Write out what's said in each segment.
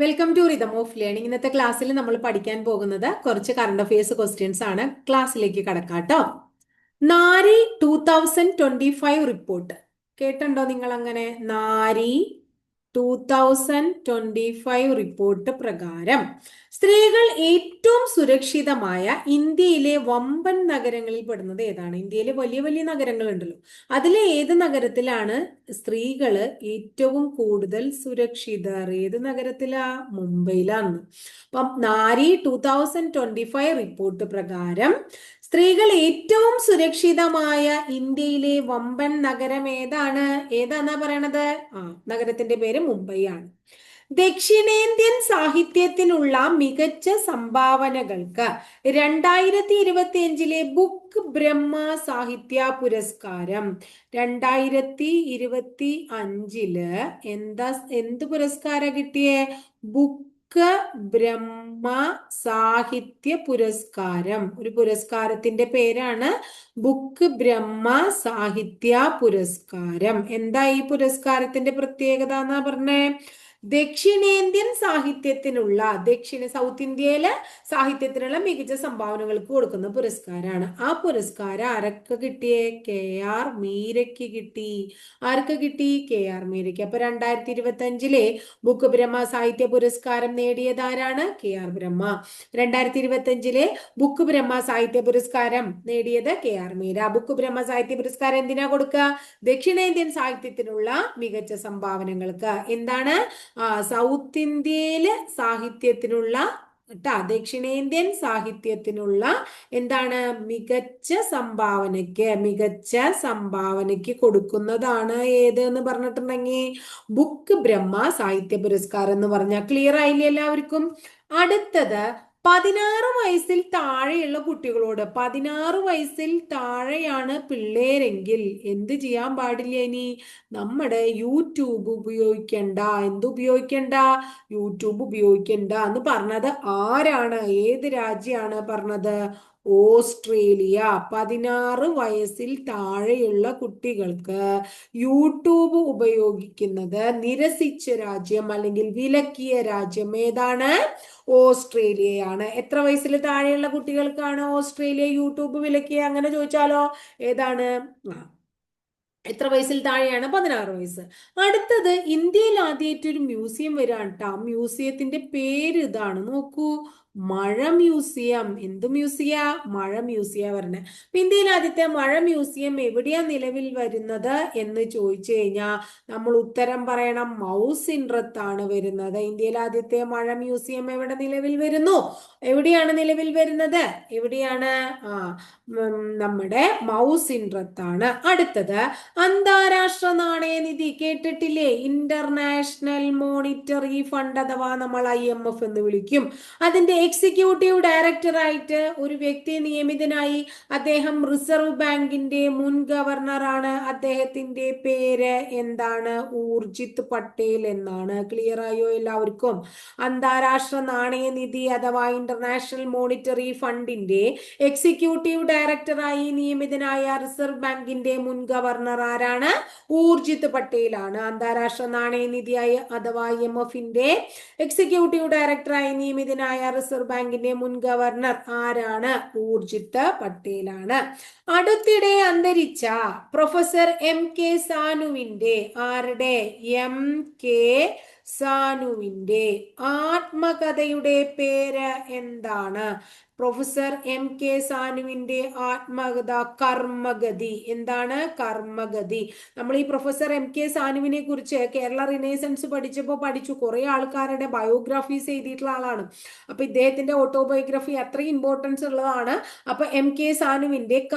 Welcome to rhythm of learning ഇന്നത്തെ ക്ലാസ്സിൽ നമ്മൾ പഠിക്കാൻ പോകുന്നത് കുറച്ച് കറണ്ട് അഫയേഴ്സ് ക്വസ്റ്റ്യൻസ് ആണ്. ക്ലാസ്സിലേക്ക് കടക്കാട്ടോ Nari two thousand twenty five report കേട്ടുണ്ടോ നിങ്ങൾ അങ്ങനെ Nari two thousand twenty five report പ്രകാരം സ്ത്രീകൾ ഏറ്റവും സുരക്ഷിതമായ ഇന്ത്യയിലെ വമ്പൻ നഗരങ്ങളിൽ പെടുന്നത് ഏതാണ്? ഇന്ത്യയിലെ വലിയ വലിയ നഗരങ്ങളുണ്ടല്ലോ. അതിലെ ഏത് നഗരത്തിലാണ് സ്ത്രീകൾ ഏറ്റവും കൂടുതൽ സുരക്ഷിതർ? ഏത് നഗരത്തിലാ? മുംബൈയിലാണ്. അപ്പം Nari two thousand twenty five report പ്രകാരം സ്ത്രീകൾ ഏറ്റവും സുരക്ഷിതമായ ഇന്ത്യയിലെ വമ്പൻ നഗരം ഏതാണ്? ഏതാന്നാ പറയണത്? ആ നഗരത്തിന്റെ പേര് മുംബൈ ആണ്. ദക്ഷിണേന്ത്യൻ സാഹിത്യത്തിനുള്ള മികച്ച സംഭാവനകൾക്ക് രണ്ടായിരത്തി ഇരുപത്തി അഞ്ചിലെ ബുക്ക് ബ്രഹ്മ സാഹിത്യ പുരസ്കാരം രണ്ടായിരത്തി ഇരുപത്തി അഞ്ചിൽ എന്താ എന്ത് പുരസ്കാരം കിട്ടിയേ? ബുക്ക് ബ്രഹ്മ സാഹിത്യ പുരസ്കാരം ഒരു പുരസ്കാരത്തിന്റെ പേരാണ് ബുക്ക് ബ്രഹ്മ സാഹിത്യ പുരസ്കാരം. എന്താ ഈ പുരസ്കാരത്തിന്റെ പ്രത്യേകത എന്നാ പറഞ്ഞേ? ദക്ഷിണേന്ത്യൻ സാഹിത്യത്തിനുള്ള ദക്ഷിണ സൗത്ത് ഇന്ത്യയിലെ സാഹിത്യത്തിനുള്ള മികച്ച സംഭാവനകൾക്ക് കൊടുക്കുന്ന പുരസ്കാരമാണ് ആ പുരസ്കാരം ആരൊക്കെ കിട്ടിയേ? കെ ആർ മീരയ്ക്ക് കിട്ടി. ആർക്ക് കിട്ടി? കെ ആർ മീരയ്ക്ക്. അപ്പൊ രണ്ടായിരത്തി ഇരുപത്തി അഞ്ചിലെ ബുക്ക് ബ്രഹ്മ സാഹിത്യ പുരസ്കാരം നേടിയത് ആരാണ്? K R Brahma. രണ്ടായിരത്തി ഇരുപത്തി അഞ്ചിലെ ബുക്ക് ബ്രഹ്മ സാഹിത്യ പുരസ്കാരം നേടിയത് K R Meera. Book Brahma സാഹിത്യ പുരസ്കാരം എന്തിനാ കൊടുക്കുക ദക്ഷിണേന്ത്യൻ സാഹിത്യത്തിനുള്ള മികച്ച സംഭാവനകൾക്ക്. എന്താണ്? സൗത്ത് ഇന്ത്യയിലെ സാഹിത്യത്തിനുള്ള കേട്ടാ ദക്ഷിണേന്ത്യൻ സാഹിത്യത്തിനുള്ള എന്താണ് മികച്ച സംഭാവനയ്ക്ക് മികച്ച സംഭാവനയ്ക്ക് കൊടുക്കുന്നതാണ് ഏത് എന്ന് പറഞ്ഞിട്ടുണ്ടെങ്കിൽ ബുക്ക് ബ്രഹ്മ സാഹിത്യ പുരസ്കാരം എന്ന് പറഞ്ഞാൽ ക്ലിയർ ആയില്ലേ എല്ലാവർക്കും? അടുത്തത് പതിനാറ് വയസ്സിൽ താഴെയുള്ള കുട്ടികളോട് പതിനാറ് വയസ്സിൽ താഴെയാണ് പിള്ളേരെങ്കിൽ എന്ത് ചെയ്യാൻ പാടില്ല ഇനി? നമ്മുടെ യൂട്യൂബ് ഉപയോഗിക്കണ്ട. എന്ത് ഉപയോഗിക്കണ്ട? യൂട്യൂബ് ഉപയോഗിക്കണ്ട എന്ന് പറഞ്ഞത് ആരാണ്? ഏത് രാജ്യമാണ് പറഞ്ഞത്? ഓസ്ട്രേലിയ പതിനാറ് വയസ്സിൽ താഴെയുള്ള കുട്ടികൾക്ക് യൂട്യൂബ് ഉപയോഗിക്കുന്നത് നിരസിച്ച രാജ്യം അല്ലെങ്കിൽ വിലക്കിയ രാജ്യം ഏതാണ്? ഓസ്ട്രേലിയയാണ്. എത്ര വയസ്സിൽ താഴെയുള്ള കുട്ടികൾക്കാണ് ഓസ്ട്രേലിയ യൂട്യൂബ് വിലക്കിയ? അങ്ങനെ ചോദിച്ചാലോ? ഏതാണ്? ആ. എത്ര വയസ്സിൽ താഴെയാണ്? പതിനാറ് വയസ്സ്. അടുത്തത് ഇന്ത്യയിൽ ആദ്യമായിട്ട് ഒരു മ്യൂസിയം വരാണ് കേട്ടോ മ്യൂസിയത്തിന്റെ പേര് ഇതാണ്. നോക്കൂ. മഴ മ്യൂസിയം. എന്ത് മ്യൂസിയ? മഴ മ്യൂസിയ പറഞ്ഞത് അപ്പൊ ഇന്ത്യയിൽ ആദ്യത്തെ മഴ മ്യൂസിയം എവിടെയാ നിലവിൽ വരുന്നത് എന്ന് ചോദിച്ചു കഴിഞ്ഞാൽ നമ്മൾ ഉത്തരം പറയണം മൗസ് മൗസിൻറത്താണ് വരുന്നത്. ഇന്ത്യയിൽ ആദ്യത്തെ മഴ മ്യൂസിയം എവിടെ നിലവിൽ വരുന്നു? എവിടെയാണ് നിലവിൽ വരുന്നത്? എവിടെയാണ്? ആ നമ്മുടെ മൗസ് മൗസിൻറത്താണ് അടുത്തത് അന്താരാഷ്ട്ര നാണയനിധി കേട്ടിട്ടില്ലേ? ഇന്റർനാഷണൽ മോണിറ്ററി ഫണ്ട് അഥവാ നമ്മൾ ഐ എം എഫ് എന്ന് വിളിക്കും. അതിന്റെ എക്സിക്യൂട്ടീവ് ഡയറക്ടറായിട്ട് ഒരു വ്യക്തി നിയമിതനായി അദ്ദേഹം റിസർവ് ബാങ്കിന്റെ മുൻ ഗവർണറാണ് അദ്ദേഹത്തിന്റെ പേര് എന്താണ്? ഊർജിത് പട്ടേൽ എന്നാണ്. ക്ലിയർ ആയോ എല്ലാവർക്കും? അന്താരാഷ്ട്ര നാണയനിധി അഥവാ ഇന്റർനാഷണൽ മോണിറ്ററി ഫണ്ടിന്റെ എക്സിക്യൂട്ടീവ് ഡയറക്ടറായി നിയമിതനായ റിസർവ് ബാങ്കിന്റെ മുൻ ഗവർണർ ആരാണ്? ഊർജിത് പട്ടേലാണ് അന്താരാഷ്ട്ര നാണയനിധിയായ അഥവാ എം എഫിന്റെ എക്സിക്യൂട്ടീവ് ഡയറക്ടറായി നിയമിതനായ റിസർവ് ബാങ്കിന്റെ മുൻ ഗവർണർ ആരാണ്? ഊർജിത് പട്ടേലാണ്. അടുത്തിടെ അന്തരിച്ച പ്രൊഫസർ എം കെ സാനുവിന്റെ ആരുടെ? എം കെ സാനുവിന്റെ ആത്മകഥയുടെ പേര് എന്താണ്? പ്രൊഫസർ എം കെ സാനുവിന്റെ ആത്മകഥ കർമ്മഗതി. എന്താണ് കർമ്മഗതി? നമ്മൾ ഈ പ്രൊഫസർ എം കെ സാനുവിനെ കുറിച്ച് കേരള റിനേസൻസ് പഠിച്ചപ്പോൾ പഠിച്ചു. കുറെ ആൾക്കാരുടെ ബയോഗ്രാഫീസ് എഴുതിയിട്ടുള്ള ആളാണ്. അപ്പൊ ഇദ്ദേഹത്തിന്റെ ഓട്ടോബയോഗ്രഫി അത്രയും ഇമ്പോർട്ടൻസ് ഉള്ളതാണ്. അപ്പൊ എം കെ സാനുവിന്റെ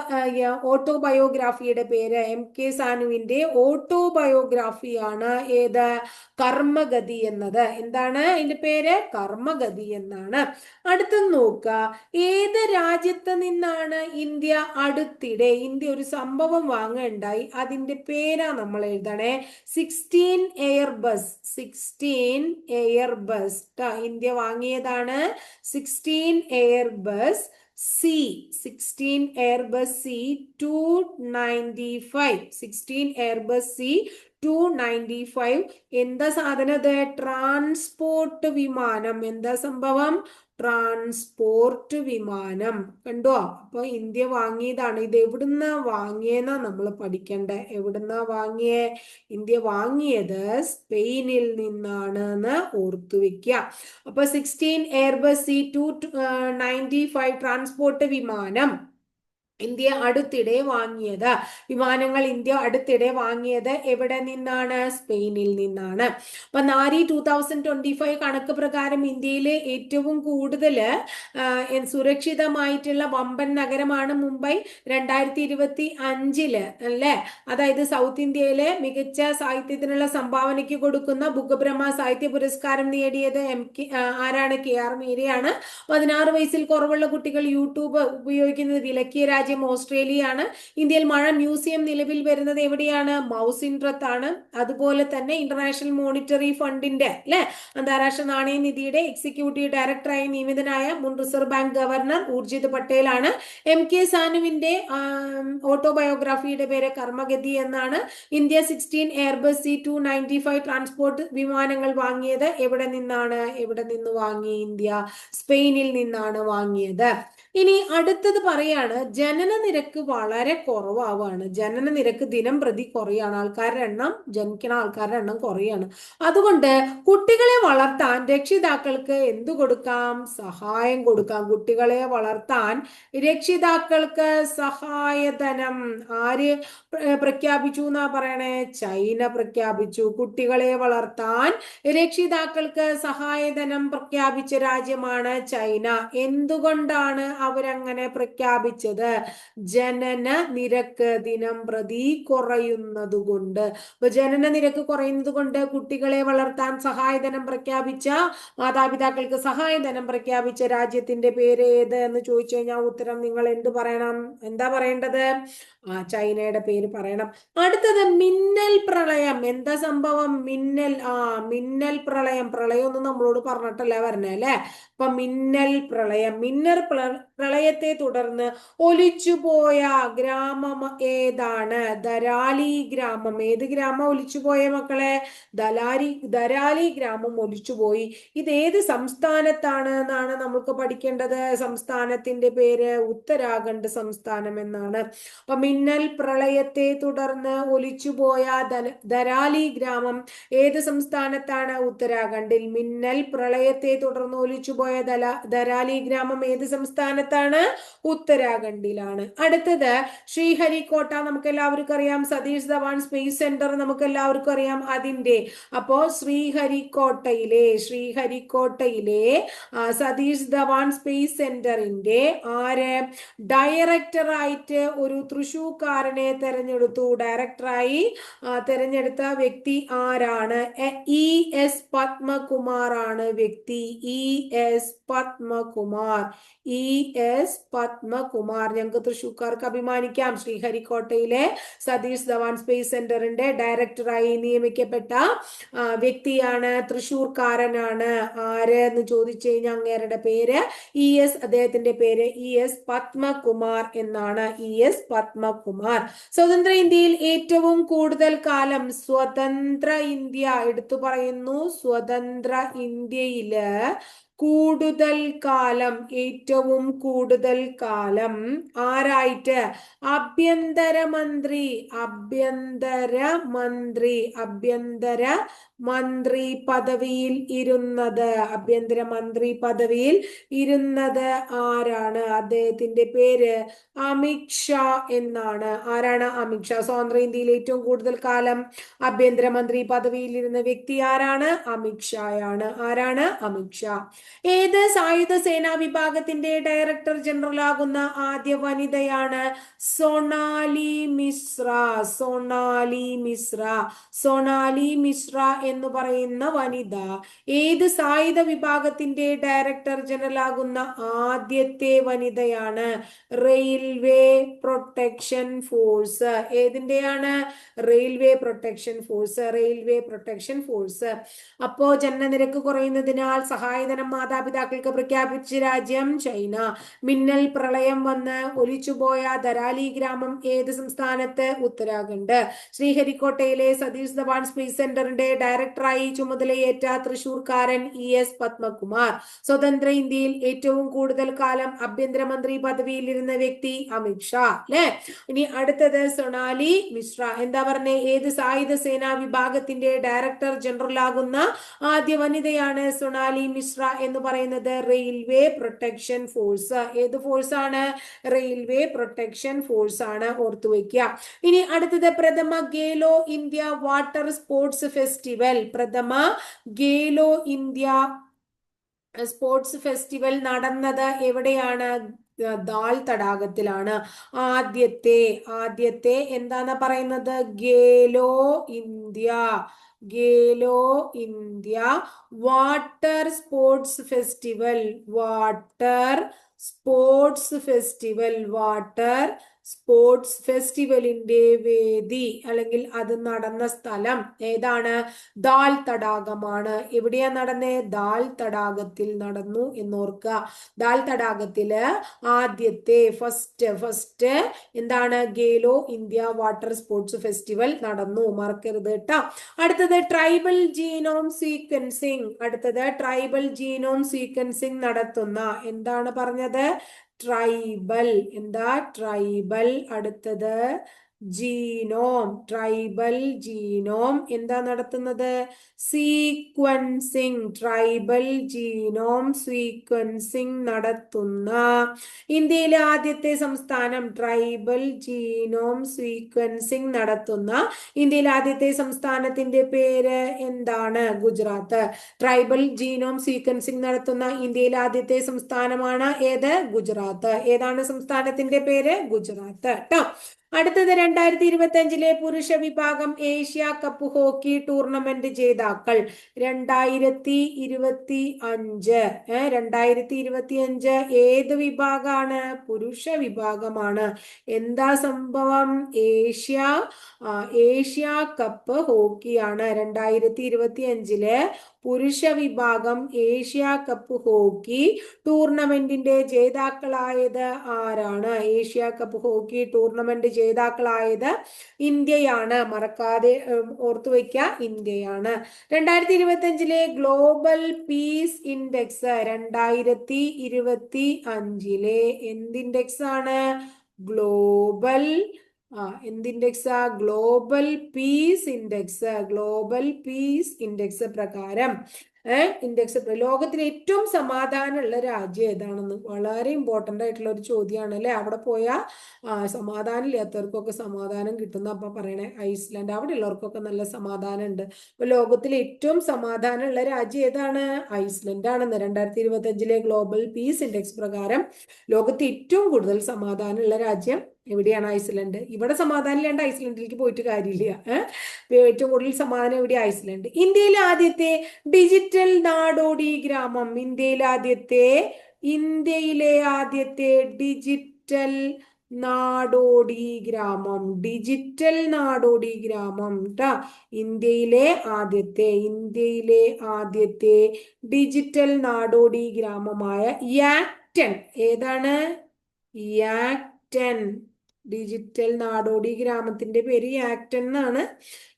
ഓട്ടോബയോഗ്രാഫിയുടെ പേര് എം കെ സാനുവിന്റെ ഓട്ടോബയോഗ്രാഫിയാണ്. ഏത്? കർമ്മഗതി എന്നത്. എന്താണ്? അതിന്റെ പേര് കർമ്മഗതി എന്നാണ്. അടുത്തത് നോക്കുക. ഏത് രാജ്യത്ത് നിന്നാണ് ഇന്ത്യ അടുത്തിടെ ഇന്ത്യ ഒരു സംഭവം വാങ്ങുകയുണ്ടായി അതിന്റെ പേരാ നമ്മൾ എഴുതണേ. Sixteen Airbus sixteen Airbus India വാങ്ങിയതാണ്. Sixteen Airbus C sixteen Airbus C two ninety five sixteen Airbus C two ninety five എന്താ സാധനം അത് ട്രാൻസ്പോർട്ട് വിമാനം. എന്താ സംഭവം? ട്രാൻസ്പോർട്ട് വിമാനം. കണ്ടോ? അപ്പൊ ഇന്ത്യ വാങ്ങിയതാണ്. ഇത് എവിടുന്ന വാങ്ങിയെന്നാ നമ്മൾ പഠിക്കണ്ടേ. എവിടുന്ന വാങ്ങിയേ? ഇന്ത്യ വാങ്ങിയത് സ്പെയിനിൽ നിന്നാണ് എന്ന് ഓർത്തു വെക്കുക അപ്പൊ sixteen Airbus C two ninety five transport വിമാനം. ഇന്ത്യ അടുത്തിടെ വാങ്ങിയത്. വിമാനങ്ങൾ ഇന്ത്യ അടുത്തിടെ വാങ്ങിയത് എവിടെ നിന്നാണ്? സ്പെയിനിൽ നിന്നാണ്. അപ്പൊ NARI two thousand twenty five കണക്ക് പ്രകാരം ഇന്ത്യയിലെ ഏറ്റവും കൂടുതൽ സുരക്ഷിതമായിട്ടുള്ള വമ്പൻ നഗരമാണ് മുംബൈ. രണ്ടായിരത്തി ഇരുപത്തി അഞ്ചിൽ അല്ലേ? അതായത് സൗത്ത് ഇന്ത്യയിലെ മികച്ച സാഹിത്യത്തിനുള്ള സംഭാവനയ്ക്ക് കൊടുക്കുന്ന ബുക്കബ്രഹ്മ സാഹിത്യ പുരസ്കാരം നേടിയത് എം കെ ആരാണ്? കെ ആർ മീരയാണ്. പതിനാറ് വയസ്സിൽ കുറവുള്ള കുട്ടികൾ യൂട്യൂബ് ഉപയോഗിക്കുന്നത് വിലക്കിയ രാജ്യം ഓസ്ട്രേലിയയാണ്. ഇന്ത്യയിൽ മഴ മ്യൂസിയം നിലവിൽ വരുന്നത് എവിടെയാണ്? മൗസിൻട്രത്താണ് അതുപോലെ തന്നെ ഇന്റർനാഷണൽ മോണിറ്ററി ഫണ്ടിന്റെ അല്ലെ? അന്താരാഷ്ട്ര നാണയനിധിയുടെ എക്സിക്യൂട്ടീവ് ഡയറക്ടറായി നിയമിതനായ മുൻ റിസർവ് ബാങ്ക് ഗവർണർ ഊർജിത് പട്ടേലാണ്. എം കെ സാനുവിന്റെ ഓട്ടോബയോഗ്രാഫിയുടെ പേര് കർമ്മഗതി എന്നാണ്. India sixteen Airbus C two ninety five transport വിമാനങ്ങൾ വാങ്ങിയത് എവിടെ നിന്നാണ്? എവിടെ നിന്ന് വാങ്ങി? ഇന്ത്യ സ്പെയിനിൽ നിന്നാണ് വാങ്ങിയത്. ഇനി അടുത്തത് പറയാണ് ജനന നിരക്ക് വളരെ കുറവാണ് ജനന നിരക്ക് ദിനം പ്രതി കുറയാണ്. ആൾക്കാരുടെ എണ്ണം ജനിക്കണ ആൾക്കാരുടെ എണ്ണം കുറയാണ്. അതുകൊണ്ട് കുട്ടികളെ വളർത്താൻ രക്ഷിതാക്കൾക്ക് എന്തു കൊടുക്കാം? സഹായം കൊടുക്കാം. കുട്ടികളെ വളർത്താൻ രക്ഷിതാക്കൾക്ക് സഹായധനം. ആര് പ്രഖ്യാപിച്ചു എന്നാ പറയണേ? ചൈന പ്രഖ്യാപിച്ചു. കുട്ടികളെ വളർത്താൻ രക്ഷിതാക്കൾക്ക് സഹായധനം പ്രഖ്യാപിച്ച രാജ്യമാണ് ചൈന. എന്തുകൊണ്ടാണ് അവരങ്ങനെ പ്രഖ്യാപിച്ചത്. ജനന നിരക്ക് ദിനം പ്രതി കുറയുന്നത് കൊണ്ട് അപ്പൊ ജനന നിരക്ക് കുറയുന്നത് കൊണ്ട് കുട്ടികളെ വളർത്താൻ സഹായധനം പ്രഖ്യാപിച്ച മാതാപിതാക്കൾക്ക് സഹായധനം പ്രഖ്യാപിച്ച രാജ്യത്തിന്റെ പേര് ഏത് എന്ന് ചോദിച്ചു കഴിഞ്ഞാൽ ഉത്തരം നിങ്ങൾ എന്ത് പറയണം? എന്താ പറയേണ്ടത്? ആ ചൈനയുടെ പേര് പറയണം. അടുത്തത് മിന്നൽ പ്രളയം. എന്താ സംഭവം? മിന്നൽ ആ മിന്നൽ പ്രളയം. പ്രളയം ഒന്നും നമ്മളോട് പറഞ്ഞിട്ടല്ല പറഞ്ഞേ അല്ലെ? അപ്പൊ മിന്നൽ പ്രളയം. മിന്നൽ പ്രളയത്തെ തുടർന്ന് ഒലിച്ചുപോയ ഗ്രാമം ഏതാണ്? ദരാലി ഗ്രാമം. ഏത് ഗ്രാമം ഒലിച്ചുപോയ മക്കളെ? ദലാരി ദരാലി ഗ്രാമം ഒലിച്ചുപോയി. ഇത് ഏത് സംസ്ഥാനത്താണ് എന്നാണ് നമുക്ക് പഠിക്കേണ്ടത്? സംസ്ഥാനത്തിന്റെ പേര് ഉത്തരാഖണ്ഡ് സംസ്ഥാനം എന്നാണ്. അപ്പൊ മിന്നൽ പ്രളയത്തെ തുടർന്ന് ഒലിച്ചുപോയ ദരാലി ഗ്രാമം ഏത് സംസ്ഥാനത്താണ്? ഉത്തരാഖണ്ഡിൽ മിന്നൽ പ്രളയത്തെ തുടർന്ന് ഒലിച്ചുപോയ ദല ദരാലി ഗ്രാമം ഏത് സംസ്ഥാനത്താണ്? ഉത്തരാഖണ്ഡിലാണ്. അടുത്തത് ശ്രീഹരിക്കോട്ട നമുക്ക് എല്ലാവർക്കും അറിയാം. സതീഷ് ധവാൻ സ്പേസ് സെന്റർ നമുക്ക് എല്ലാവർക്കും അറിയാം അതിന്റെ അപ്പോ ശ്രീഹരിക്കോട്ടയിലെ ശ്രീഹരിക്കോട്ടയിലെ സതീഷ് ധവാൻ സ്പേസ് സെന്ററിന്റെ ആര്? ഡയറക്ടറായിട്ട് ഒരു തൃശൂക്കാരനെ തെരഞ്ഞെടുത്തു. ഡയറക്ടറായി തെരഞ്ഞെടുത്ത വ്യക്തി ആരാണ്? ഇ എസ് പത്മകുമാർ ആണ് വ്യക്തി. E S Padmakumar. E S Padmakumar. ഞങ്ങൾക്ക് തൃശൂക്കാർക്ക് അഭിമാനിക്കാം. ശ്രീഹരിക്കോട്ടയിലെ സതീഷ് ധവാൻ സ്പേസ് സെന്ററിന്റെ ഡയറക്ടറായി നിയമിക്കപ്പെട്ട വ്യക്തിയാണ് തൃശൂർക്കാരനാണ് ആര് എന്ന് ചോദിച്ചു കഴിഞ്ഞാൽ അങ്ങേരുടെ പേര് ഇ എസ് അദ്ദേഹത്തിന്റെ പേര് ഇ എസ് പത്മകുമാർ എന്നാണ്. ഇ എസ് പത്മകുമാർ സ്വതന്ത്ര ഇന്ത്യയിൽ ഏറ്റവും കൂടുതൽ കാലം സ്വതന്ത്ര ഇന്ത്യ എടുത്തു പറയുന്നു. സ്വതന്ത്ര ഇന്ത്യയിൽ കൂടുതൽ കാലം ഏറ്റവും കൂടുതൽ കാലം ആരായിട്ട്? ആഭ്യന്തര മന്ത്രി ആഭ്യന്തര മന്ത്രി പദവിയിൽ ഇരുന്നത്. ആഭ്യന്തര മന്ത്രി പദവിയിൽ ഇരുന്നത് ആരാണ്? അദ്ദേഹത്തിന്റെ പേര് അമിത് ഷാ എന്നാണ്. ആരാണ് അമിത് ഷാ? സ്വതന്ത്ര ഇന്ത്യയിൽ ഏറ്റവും കൂടുതൽ കാലം ആഭ്യന്തര മന്ത്രി പദവിയിൽ ഇരുന്ന വ്യക്തി ആരാണ്? അമിത് ഷായാണ്. ആരാണ്? അമിത് ഷാ. ഏത് സായുധ സേനാ വിഭാഗത്തിന്റെ ഡയറക്ടർ ജനറൽ ആകുന്ന ആദ്യ വനിതയാണ് സൊണാലി മിശ്ര? സൊണാലി മിശ്ര. സൊണാലി മിശ്ര എന്ന് പറയുന്ന വനിത ഏത് സായുധ വിഭാഗത്തിന്റെ ഡയറക്ടർ ജനറൽ ആകുന്ന ആദ്യത്തെ വനിതയാണ്. Railway protection force ഏതിന്റെയാണ് railway protection force railway protection force അപ്പോ ജനനനിരക്ക് കുറയുന്നതിനാൽ സഹായധനം മാതാപിതാക്കൾക്ക് പ്രഖ്യാപിച്ച രാജ്യം ചൈന. മിന്നൽ പ്രളയം വന്ന് ഒലിച്ചുപോയ ധരാലി ഗ്രാമം ഏത് സംസ്ഥാനത്ത്? ഉത്തരാഖണ്ഡ്. ശ്രീഹരിക്കോട്ടയിലെ സതീഷ് ധവാൻ സ്പേസ് സെന്ററിന്റെ ഡയറക്ടറായി ചുമതലയേറ്റ തൃശൂർക്കാരൻ ഇ എസ് പത്മകുമാർ. സ്വതന്ത്ര ഇന്ത്യയിൽ ഏറ്റവും കൂടുതൽ കാലം ആഭ്യന്തരമന്ത്രി പദവിയിലിരുന്ന വ്യക്തി അമിത് ഷാ അല്ലെ? ഇനി അടുത്തത് സൊണാലി മിശ്ര. എന്താ പറഞ്ഞേ? ഏത് സായുധ സേനാ വിഭാഗത്തിന്റെ ഡയറക്ടർ ജനറൽ ആകുന്ന ആദ്യ വനിതയാണ് സൊണാലി മിശ്ര എന്ന് പറയുന്നത് റെയിൽവേ പ്രൊട്ടക്ഷൻ ഫോഴ്സ്. ഏത് ഫോഴ്സ് ആണ് റെയിൽവേ പ്രൊട്ടക്ഷൻ ഫോഴ്സ് ആണ് ഓർത്തു വെക്കുക ഇനി അടുത്തത് പ്രഥമ Khelo India water sports festival. പ്രഥമ ഗേലോ ഇന്ത്യ സ്പോർട്സ് ഫെസ്റ്റിവൽ നടന്നത് എവിടെയാണ്? ദാൽ തടാകത്തിലാണ്. ആദ്യത്തെ ആദ്യത്തെ എന്താണ് പറയുന്നത്? Khelo India Khelo India water sports festival water sports festival water sports ഫെസ്റ്റിവലിന്റെ വേദി അല്ലെങ്കിൽ അത് നടന്ന സ്ഥലം ഏതാണ്? ദാൽ തടാകമാണ്. എവിടെയാ നടന്നേ? ദാൽ തടാകത്തിൽ നടന്നു എന്നോർക്കുക ദാൽ തടാകത്തിൽ ആദ്യത്തെ ഫസ്റ്റ് ഫസ്റ്റ് എന്താണ്? Khelo India water sports festival നടന്നു. മറക്കരുത് കേട്ടോ. അടുത്തത് ട്രൈബൽ ജീനോം സീക്വൻസിങ്. അടുത്തത് ട്രൈബൽ ജീനോം സീക്വൻസിങ് നടത്തുന്ന എന്താണ് പറഞ്ഞത്? ട്രൈബൽ എന്താ ട്രൈബൽ അടുത്തത് ജീനോം ട്രൈബൽ ജീനോം എന്താ നടത്തുന്നത്? സീക്വൻസിങ് ട്രൈബൽ ജീനോം സീക്വൻസിങ് നടത്തുന്ന. ഇന്ത്യയിലെ ആദ്യത്തെ സംസ്ഥാനം ട്രൈബൽ ജീനോം സീക്വൻസിങ് നടത്തുന്ന. ഇന്ത്യയിലെ ആദ്യത്തെ സംസ്ഥാനത്തിന്റെ പേര് എന്താണ്? ഗുജറാത്ത്. ട്രൈബൽ ജീനോം സീക്വൻസിങ് നടത്തുന്ന ഇന്ത്യയിലെ ആദ്യത്തെ സംസ്ഥാനമാണ് ഏത്? ഗുജറാത്ത്. ഏതാണ് സംസ്ഥാനത്തിന്റെ പേര്? ഗുജറാത്ത്. കേട്ടോ അടുത്തത് രണ്ടായിരത്തി ഇരുപത്തി അഞ്ചിലെ പുരുഷ വിഭാഗം ഏഷ്യ കപ്പ് ഹോക്കി ടൂർണമെന്റ് ജേതാക്കൾ രണ്ടായിരത്തി ഇരുപത്തി അഞ്ച് രണ്ടായിരത്തി ഇരുപത്തി അഞ്ച് ഏത് വിഭാഗമാണ്? പുരുഷ വിഭാഗമാണ്. എന്താ സംഭവം? ഏഷ്യ ഏഷ്യ കപ്പ് ഹോക്കിയാണ് രണ്ടായിരത്തി ഇരുപത്തി അഞ്ചിലെ പുരുഷ വിഭാഗം ഏഷ്യ കപ്പ് ഹോക്കി ടൂർണമെന്റിന്റെ ജേതാക്കളായത് ആരാണ്? ഏഷ്യ കപ്പ് ഹോക്കി ടൂർണമെന്റ് ജേതാക്കളായത് ഇന്ത്യയാണ്. മറക്കാതെ ഓർത്തു വയ്ക്കുക ഇന്ത്യയാണ്. രണ്ടായിരത്തി ഇരുപത്തി അഞ്ചിലെ ഗ്ലോബൽ പീസ് ഇൻഡെക്സ് രണ്ടായിരത്തി ഇരുപത്തി അഞ്ചിലെ എന്ത് ഇൻഡെക്സ് ആണ്? ഗ്ലോബൽ ആ എന്ത് ഇൻഡെക്സാ global peace index global peace index പ്രകാരം. ഇൻഡെക്സ് ലോകത്തിലെ ഏറ്റവും സമാധാനമുള്ള രാജ്യം ഏതാണെന്ന് വളരെ ഇമ്പോർട്ടന്റ് ആയിട്ടുള്ള ഒരു ചോദ്യമാണ് അല്ലെ? അവിടെ പോയാൽ സമാധാനം ഇല്ലാത്തവർക്കൊക്കെ സമാധാനം കിട്ടുന്ന അപ്പൊ പറയണേ ഐസ്ലാൻഡ്. അവിടെ ഉള്ളവർക്കൊക്കെ നല്ല സമാധാനം ഉണ്ട് അപ്പൊ ലോകത്തിൽ ഏറ്റവും സമാധാനമുള്ള രാജ്യം ഏതാണ്? ഐസ്ലൻഡ് ആണെന്ന്. രണ്ടായിരത്തി ഇരുപത്തി അഞ്ചിലെ ഗ്ലോബൽ പീസ് ഇൻഡെക്സ് പ്രകാരം ലോകത്ത് ഏറ്റവും കൂടുതൽ സമാധാനമുള്ള രാജ്യം എവിടെയാണ് ഐസ്ലൻഡ്? ഇവിടെ സമാധാനം ഇല്ലാണ്ട് ഐസ്ലൻഡിലേക്ക് പോയിട്ട് കാര്യമില്ല. ഏറ്റവും കൂടുതൽ സമാധാനം എവിടെ ഐസ്ലൻഡ്. ഇന്ത്യയിലെ ആദ്യത്തെ ഡിജിറ്റൽ നാടോടി ഗ്രാമം ഇന്ത്യയിലെ ആദ്യത്തെ ഇന്ത്യയിലെ ആദ്യത്തെ ഡിജിറ്റൽ നാടോടി ഗ്രാമം ഡിജിറ്റൽ നാടോടി ഗ്രാമം ട്ടാ. ഇന്ത്യയിലെ ആദ്യത്തെ ഇന്ത്യയിലെ ആദ്യത്തെ ഡിജിറ്റൽ നാടോടി ഗ്രാമമായ യാക്ടൻ. ഏതാണ്? യാക്ടൻ. ഡിജിറ്റൽ നാടോടി ഗ്രാമത്തിന്റെ പേര് ആക്ടൻ എന്നാണ്.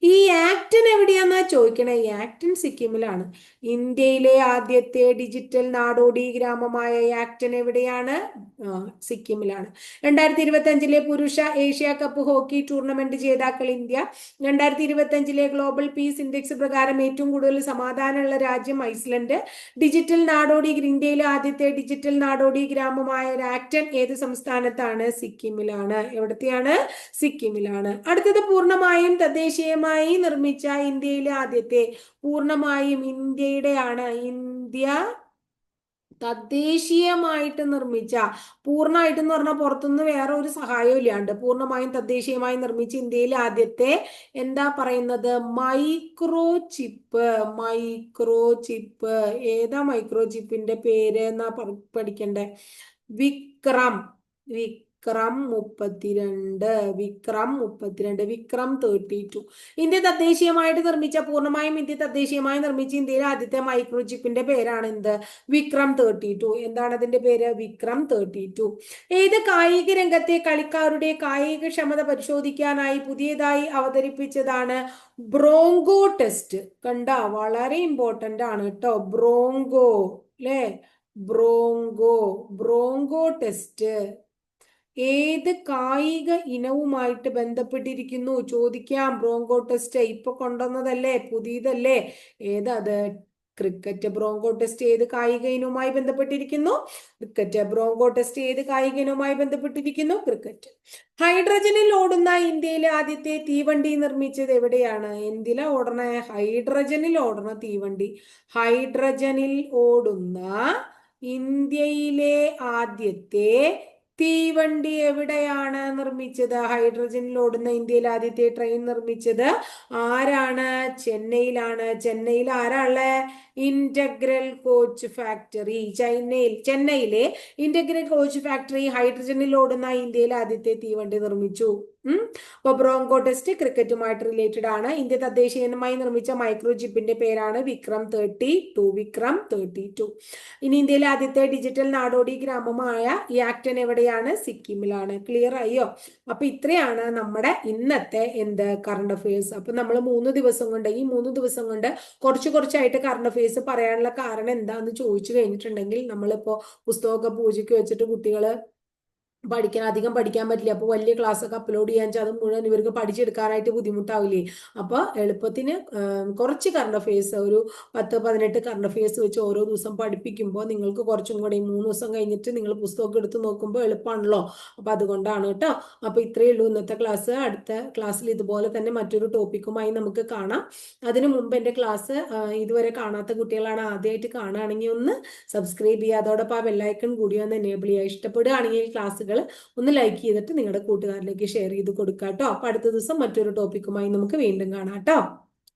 ഈ ആക്ടൻ എവിടെയാന്നാ ചോദിക്കണേ? ആക്ടൻ സിക്കിമിലാണ്. ഇന്ത്യയിലെ ആദ്യത്തെ ഡിജിറ്റൽ നാടോടി ഗ്രാമമായ ആക്ടൻ എവിടെയാണ്? സിക്കിമിലാണ്. രണ്ടായിരത്തി ഇരുപത്തി അഞ്ചിലെ പുരുഷ ഏഷ്യ കപ്പ് ഹോക്കി ടൂർണമെന്റ് ജേതാക്കൾ ഇന്ത്യ. രണ്ടായിരത്തി ഇരുപത്തി അഞ്ചിലെ ഗ്ലോബൽ പീസ് ഇൻഡെക്സ് പ്രകാരം ഏറ്റവും കൂടുതൽ സമാധാനമുള്ള രാജ്യം ഐസ്ലൻഡ്. ഡിജിറ്റൽ നാടോടി ഇന്ത്യയിലെ ആദ്യത്തെ ഡിജിറ്റൽ നാടോടി ഗ്രാമമായ ആക്ടൻ ഏത് സംസ്ഥാനത്താണ്? സിക്കിമിലാണ്. എവിടത്തെയാണ്? സിക്കിമിലാണ്. അടുത്തത് പൂർണമായും തദ്ദേശീയമായി നിർമ്മിച്ച ഇന്ത്യയിലെ ആദ്യത്തെ പൂർണമായും ഇന്ത്യയുടെയാണ് ഇന്ത്യ തദ്ദേശീയമായിട്ട് നിർമ്മിച്ച. പൂർണമായിട്ട് എന്ന് പറഞ്ഞാൽ പുറത്തുനിന്ന് വേറെ ഒരു സഹായവും ഇല്ലാണ്ട് പൂർണമായും തദ്ദേശീയമായി നിർമ്മിച്ച ഇന്ത്യയിലെ ആദ്യത്തെ എന്താ പറയുന്നത്? മൈക്രോ ചിപ്പ് മൈക്രോ ചിപ്പ് ഏതാ മൈക്രോ ചിപ്പിന്റെ പേര് എന്നാ പഠിക്കണ്ടേ? വിക്രം. വിക്രം വിക്രം മുപ്പത്തിരണ്ട് വിക്രം മുപ്പത്തിരണ്ട് വിക്രം തേർട്ടി ടു ഇന്ത്യ തദ്ദേശീയമായിട്ട് നിർമ്മിച്ച പൂർണമായും ഇന്ത്യ തദ്ദേശീയമായി നിർമ്മിച്ച ഇന്ത്യയിലെ ആദ്യത്തെ മൈക്രോചിപ്പിന്റെ പേരാണ് എന്ത്? വിക്രം തേർട്ടി ടു എന്താണ് അതിന്റെ പേര്? വിക്രം തേർട്ടി ടു ഏത് കായിക രംഗത്തെ കളിക്കാരുടെ കായിക ക്ഷമത പരിശോധിക്കാനായി പുതിയതായി അവതരിപ്പിച്ചതാണ് ബ്രോങ്കോ ടെസ്റ്റ്. കണ്ട വളരെ ഇമ്പോർട്ടന്റ് ആണ് കേട്ടോ. ബ്രോങ്കോ അല്ലേ ബ്രോങ്കോ ബ്രോങ്കോ ടെസ്റ്റ്. ഏത് കായിക ഇനവുമായിട്ട് ബന്ധപ്പെട്ടിരിക്കുന്നു? ചോദിക്കാം. ബ്രോങ്കോ ടെസ്റ്റ് ഇപ്പൊ കൊണ്ടുവന്നതല്ലേ? പുതിയതല്ലേ? ഏതത് ക്രിക്കറ്റ് ബ്രോങ്കോ ടെസ്റ്റ് ഏത് കായിക ഇനവുമായി ബന്ധപ്പെട്ടിരിക്കുന്നു? ക്രിക്കറ്റ് ബ്രോങ്കോ ടെസ്റ്റ് ഏത് കായിക ഇനവുമായി ബന്ധപ്പെട്ടിരിക്കുന്നു? ക്രിക്കറ്റ്. ഹൈഡ്രജനിൽ ഓടുന്ന ഇന്ത്യയിലെ ആദ്യത്തെ തീവണ്ടി നിർമ്മിച്ചത് എവിടെയാണ്? എന്തിലാ ഓടണ? ഹൈഡ്രജനിൽ ഓടണ തീവണ്ടി. ഹൈഡ്രജനിൽ ഓടുന്ന ഇന്ത്യയിലെ ആദ്യത്തെ തീവണ്ടി എവിടെയാണ് നിർമ്മിച്ചത്? ഹൈഡ്രജനിൽ ഓടുന്ന ഇന്ത്യയിൽ ആദ്യത്തെ ട്രെയിൻ നിർമ്മിച്ചത് ആരാണ്? ചെന്നൈയിലാണ്. ചെന്നൈയിൽ ആരാളെ ഇന്റഗ്രൽ കോച്ച് ഫാക്ടറി ചൈനയിൽ ചെന്നൈയിലെ ഇന്റഗ്രൽ കോച്ച് ഫാക്ടറി ഹൈഡ്രജനിൽ ഓടുന്ന ഇന്ത്യയിലെ ആദ്യത്തെ തീവണ്ടി നിർമ്മിച്ചു. ഉം. അപ്പൊ ബ്രോങ്കോ ടെസ്റ്റ് ക്രിക്കറ്റുമായിട്ട് റിലേറ്റഡ് ആണ്. ഇന്ത്യ തദ്ദേശീയമായി നിർമ്മിച്ച മൈക്രോ ചിപ്പിന്റെ പേരാണ് Vikram thirty two Vikram thirty two ഇനി ഇന്ത്യയിലെ ആദ്യത്തെ ഡിജിറ്റൽ നാടോടി ഗ്രാമമായ യാക്ടൻ എവിടെയാണ്? സിക്കിമിലാണ്. ക്ലിയർ ആയോ? അപ്പൊ ഇത്രയാണ് നമ്മുടെ ഇന്നത്തെ എന്ത് കറണ്ട് അഫയേഴ്സ് അപ്പൊ നമ്മൾ മൂന്ന് ദിവസം കൊണ്ട് ഈ മൂന്ന് ദിവസം കൊണ്ട് കുറച്ച് കുറച്ചായിട്ട് കറണ്ട് അഫയേഴ്സ് പറയാനുള്ള കാരണം എന്താന്ന് ചോദിച്ചു കഴിഞ്ഞിട്ടുണ്ടെങ്കിൽ നമ്മളിപ്പോ പുസ്തകമൊക്കെ പൂജയ്ക്ക് വെച്ചിട്ട് കുട്ടികൾ പഠിക്കാൻ അധികം പഠിക്കാൻ പറ്റില്ല. അപ്പോൾ വലിയ ക്ലാസ് ഒക്കെ അപ്ലോഡ് ചെയ്യാൻ വെച്ചാൽ അത് മുഴുവൻ ഇവർക്ക് പഠിച്ചെടുക്കാനായിട്ട് ബുദ്ധിമുട്ടാവില്ലേ? അപ്പോൾ എളുപ്പത്തിന് കുറച്ച് കറണ്ട് അഫയേഴ്സ് ഒരു പത്ത് പതിനെട്ട് കറണ്ട് അഫയേഴ്സ് വെച്ച് ഓരോ ദിവസം പഠിപ്പിക്കുമ്പോൾ നിങ്ങൾക്ക് കുറച്ചും കൂടി മൂന്ന് ദിവസം കഴിഞ്ഞിട്ട് നിങ്ങൾ പുസ്തകമൊക്കെ എടുത്ത് നോക്കുമ്പോൾ എളുപ്പമാണല്ലോ അപ്പോൾ അതുകൊണ്ടാണ് കേട്ടോ. അപ്പോൾ ഇത്രയേ ഉള്ളൂ ഇന്നത്തെ ക്ലാസ് അടുത്ത ക്ലാസ്സിൽ ഇതുപോലെ തന്നെ മറ്റൊരു ടോപ്പിക്കുമായി നമുക്ക് കാണാം. അതിനു മുമ്പ് എന്റെ ക്ലാസ് ഇതുവരെ കാണാത്ത കുട്ടികളാണ് ആദ്യമായിട്ട് കാണുകയാണെങ്കിൽ ഒന്ന് സബ്സ്ക്രൈബ് ചെയ്യുക അതോടൊപ്പം ആ ബെല്ലൈക്കൺ കൂടി ഒന്ന് എനേബിൾ ചെയ്യുക ഇഷ്ടപ്പെടുകയാണെങ്കിൽ ക്ലാസ്സുകൾ ഒന്ന് ലൈക്ക് ചെയ്തിട്ട് നിങ്ങളുടെ കൂട്ടുകാരിലേക്ക് ഷെയർ ചെയ്ത് കൊടുക്കാം കേട്ടോ അപ്പൊ അടുത്ത ദിവസം മറ്റൊരു ടോപ്പിക്കുമായി നമുക്ക് വീണ്ടും കാണാം കേട്ടോ.